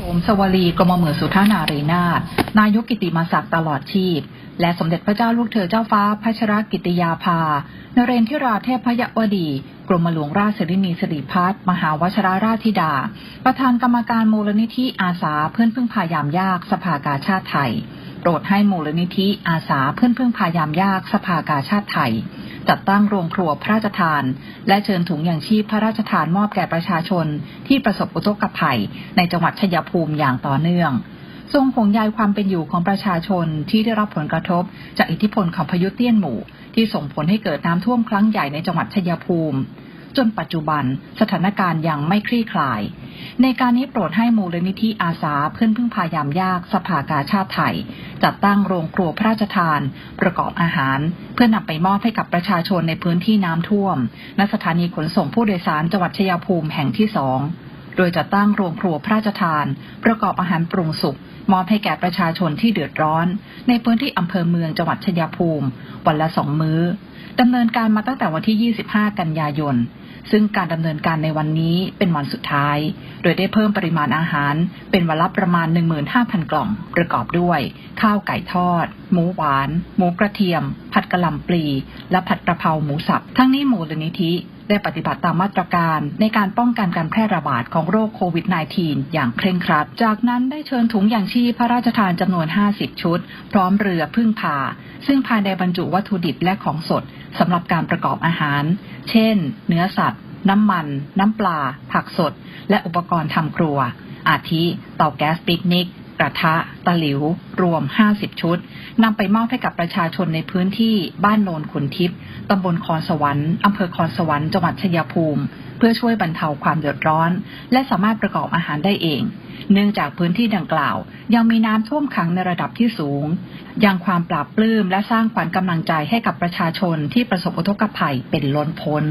โสมสวลีกรมเหมือสุธานารีนาถนายกกิติมาศักดิ์ตลอดชีพ และสมเด็จพระเจ้าลูกเธอเจ้าฟ้าพัชรกิติยาภา นเรนทิราเทพยวดี กรมหลวงราชสิรินีสิริพัฒมหาวชราราชธิดา ประธานกรรมการมูลนิธิอาสาเพื่อนพึ่งพายามยากสภากาชาติไทย โปรดให้มูลนิธิอาสาเพื่อนพึ่งพายามยากสภากาชาติไทย จัดตั้งโรงครัวพระราชทาน และเชิญถุงยางชีพพระราชทานมอบแก่ประชาชน ที่ประสบอุทกภัย ในจังหวัดชัยภูมิอย่างต่อเนื่อง ทรงห่วงใยความเป็นอยู่ของประชาชนที่ได้รับผลกระทบ จากอิทธิพลของพายุเตี้ยนหมู่ ที่ส่งผลให้เกิดน้ำท่วมครั้งใหญ่ในจังหวัดชัยภูมิ จนปัจจุบันสถานการณ์ยังไม่คลี่คลาย ในการนี้โปรดให้มูลนิธิอาสาเพื่อนพึ่งพายามยากสภากาชาติไทย จัดตั้งโรงครัวพระราชทาน ประกอบอาหาร เพื่อนำไปมอบให้กับประชาชนในพื้นที่น้ำท่วมณสถานีขนส่งผู้โดยสารจังหวัดชัยภูมิแห่งที่สองโดยจะตั้งโรงครัวพระราชทาน ประกอบอาหารปรุงสุกมอบให้แก่ประชาชนที่เดือดร้อน ในพื้นที่อำเภอเมืองจังหวัดชัยภูมิ วันละสองมื้อดำเนินการมาตั้งแต่วันที่ 25 กันยายน ซึ่งการดำเนินการในวันนี้เป็นวันสุดท้าย โดยได้เพิ่มปริมาณอาหารเป็นวันละประมาณ 15,000 กล่อง ประกอบด้วย ข้าวไก่ทอด หมูหวาน หมูกระเทียม ผัดกะหล่ำปลี และผัดกระเพราหมูสับ ทั้งนี้มูลนิธิ ได้ปฏิบัติตามมาตรการ ในการป้องกันการแพร่ระบาดของโรคโควิด -19 อย่างเคร่งครัด จากนั้นได้เชิญถุงยางชีพพระราชทานจำนวน 50 ชุด พร้อมเรือพึ่งพา ซึ่งภายในบรรจุวัตถุดิบและของสดสำหรับการประกอบอาหาร เช่น เนื้อสัตว์ น้ำมัน น้ำปลา ผักสด และอุปกรณ์ทำครัว อาทิ เตาแก๊สปิกนิก กระทะ ตะหลิว รวม 50 ชุดนำไปมอบให้กับประชาชนในพื้นที่บ้านโนนขุนทิพย์ตำบลคอนสวรรค์อำเภอคอนสวรรค์จังหวัดชัยภูมิ เพื่อช่วยบรรเทาความเดือดร้อน และสามารถประกอบอาหารได้เอง เนื่องจากพื้นที่ดังกล่าว ยังมีน้ำท่วมขังในระดับที่สูง ยังความปราบปลื้มและสร้างขวัญกำลังใจให้กับประชาชนที่ประสบอุทกภัยเป็นล้นพ้น